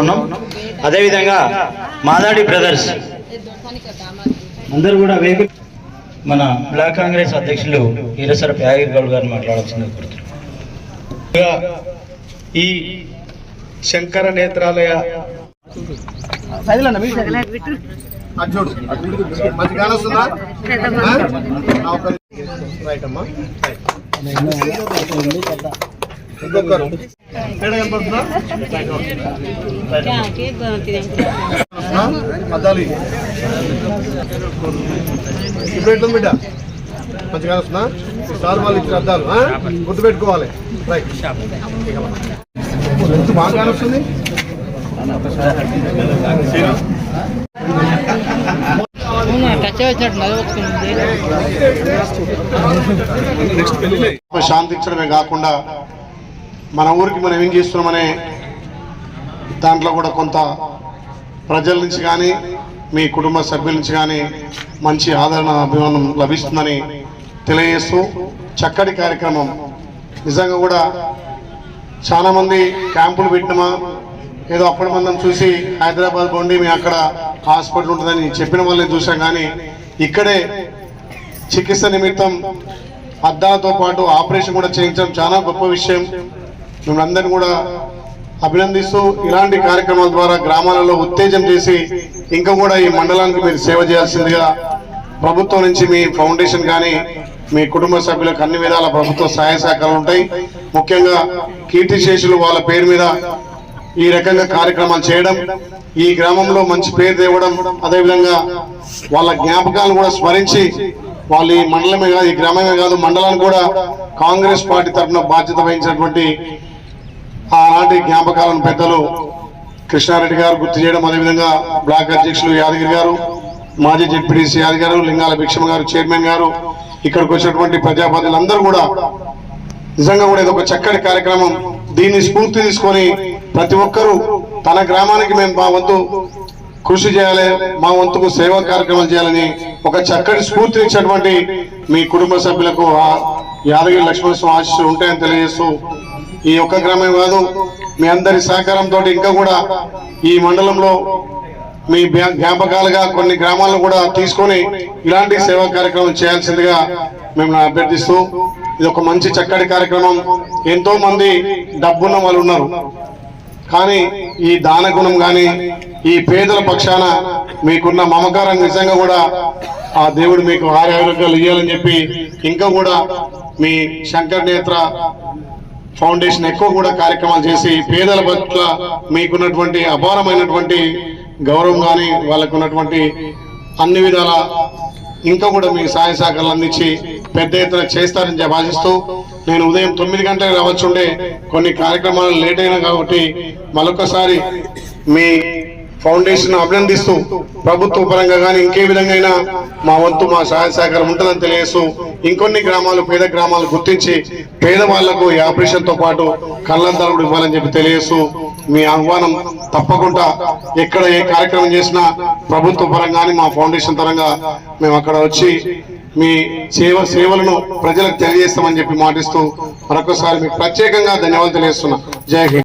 ఉన్నాం అదేవిధంగా మాదాడి బ్రదర్స్. అందరూ కూడా వేగు మన బ్లాక్ కాంగ్రెస్ అధ్యక్షులు ఈరసర యాగిర్ గౌడ్ గారు మాట్లాడాల్సింది కోరుతున్నాం. ఇంకా ఈ శంకర నేత్రాలయ అర్జుడు రైట్ అమ్మా ఇంకొకరు తేడా అద్దాలు ఇవి. ఇప్పుడు ఎట్లుంది బిడ్డ మంచిగా వస్తున్నా వస్తుందా సార్ వాళ్ళు ఇచ్చిన అద్దాలు ఆ? గుర్తుపెట్టుకోవాలి రైట్ ఎంత బాగా గాలి వస్తుంది శాంతించడమే కాకుండా మన ఊరికి మనం ఏం చేస్తున్నామనే దాంట్లో కూడా కొంత ప్రజల నుంచి కానీ మీ కుటుంబ సభ్యుల నుంచి కానీ మంచి ఆదరణ అభిమానం లభిస్తుందని తెలియజేస్తూ చక్కటి కార్యక్రమం. నిజంగా కూడా చాలామంది క్యాంపులు పెట్టినమా ఏదో అప్పటి మందం చూసి హైదరాబాద్ పోండి మేము అక్కడ హాస్పిటల్ ఉంటుందని చెప్పిన వాళ్ళని చూసాం కానీ ఇక్కడే చికిత్స నిమిత్తం అద్దాలతో పాటు ఆపరేషన్ కూడా చేయించడం చాలా గొప్ప విషయం. మిమ్మల్ని కూడా అభినందిస్తూ ఇలాంటి కార్యక్రమాల ద్వారా గ్రామాలలో ఉత్తేజం చేసి ఇంకా కూడా ఈ మండలానికి మీరు సేవ చేయాల్సిందిగా ప్రభుత్వం నుంచి మీ ఫౌండేషన్ కానీ మీ కుటుంబ సభ్యులకు అన్ని విధాల ప్రభుత్వ సహాయ సహకారాలు ఉంటాయి. ముఖ్యంగా కీర్తిశేషులు వాళ్ళ పేరు మీద ఈ రకంగా కార్యక్రమాలు చేయడం ఈ గ్రామంలో మంచి పేరు తేవడం అదేవిధంగా వాళ్ళ జ్ఞాపకాలను కూడా స్మరించి వాళ్ళు ఈ మండలమే కాదు ఈ గ్రామమే కాదు మండలాన్ని కూడా కాంగ్రెస్ పార్టీ తరఫున బాధ్యత వహించినటువంటి ఆనాటి జ్ఞాపకాలను పెద్దలు కృష్ణారెడ్డి గారు గుర్తు చేయడం అదేవిధంగా బ్లాక్ అధ్యక్షులు యాదగిరి గారు మాజీ జెడ్పీటీసీ యాదగిరి గారు లింగాల భిక్షమ గారు చైర్మన్ గారు ఇక్కడికి వచ్చినటువంటి ప్రజాప్రతినిధులందరూ కూడా నిజంగా కూడా ఇది ఒక చక్కటి కార్యక్రమం. దీన్ని స్ఫూర్తి తీసుకొని ప్రతి ఒక్కరూ తన గ్రామానికి మేము మా వంతు కృషి చేయాలి మా వంతుకు సేవా కార్యక్రమాలు చేయాలని ఒక చక్కటి స్ఫూర్తినిచ్చినటువంటి మీ కుటుంబ సభ్యులకు యాదగిరి లక్ష్మణ స్వామి ఆశీస్సులు ఉంటాయని తెలియజేస్తూ ఈ ఒక్క గ్రామం కాదు మీ అందరి సహకారంతో ఇంకా కూడా ఈ మండలంలో మీ జ్ఞాపకాలుగా కొన్ని గ్రామాలను కూడా తీసుకొని ఇలాంటి సేవా కార్యక్రమం చేయాల్సిందిగా మేము అభ్యర్థిస్తూ ఇది ఒక మంచి చక్కటి కార్యక్రమం. ఎంతో మంది డబ్బున్న వాళ్ళు ఉన్నారు. కానీ ఈ దాన గుణం కానీ ఈ పేదల పక్షాన మీకున్న మమకారం నిజంగా కూడా ఆ దేవుడు మీకు ఆరోగ్యాలు ఇవ్వాలని చెప్పి ఇంకా కూడా మీ శంకర్ నేత్ర ఫౌండేషన్ ఎక్కువ కూడా కార్యక్రమాలు చేసి పేదల పట్ల మీకున్నటువంటి అపారమైనటువంటి గౌరవం కానీ వాళ్ళకు ఉన్నటువంటి అన్ని విధాల ఇంకా కూడా మీ సహాయ సహకారాలు అందించి పెద్ద ఎత్తున చేస్తారని ఆశిస్తూ నేను ఉదయం తొమ్మిది గంటలకు రావచ్చుండే కొన్ని కార్యక్రమాలు లేట్ అయినా కాబట్టి మరొకసారి మీ ఫౌండేషన్ అభినందిస్తూ ప్రభుత్వ పరంగా కానీ ఇంకే విధంగా అయినా మా వంతు మా సహాయ సహకారం ఉంటుందని తెలియజేస్తూ ఇంకొన్ని గ్రామాలు పేద గ్రామాలు గుర్తించి పేదవాళ్ళకు ఈ ఆపరేషన్తో పాటు కళ్ళంతా కూడా ఇవ్వాలని చెప్పి తెలియజేస్తూ మీ ఆహ్వానం తప్పకుండా ఎక్కడ ఏ కార్యక్రమం చేసినా ప్రభుత్వ పరంగా మా ఫౌండేషన్ పరంగా మేము అక్కడ వచ్చి మీ సేవ సేవలను ప్రజలకు తెలియజేస్తామని చెప్పి మాటిస్తూ మరొకసారి మీకు ప్రత్యేకంగా ధన్యవాదాలు తెలియజేస్తున్నా. జై హింద్.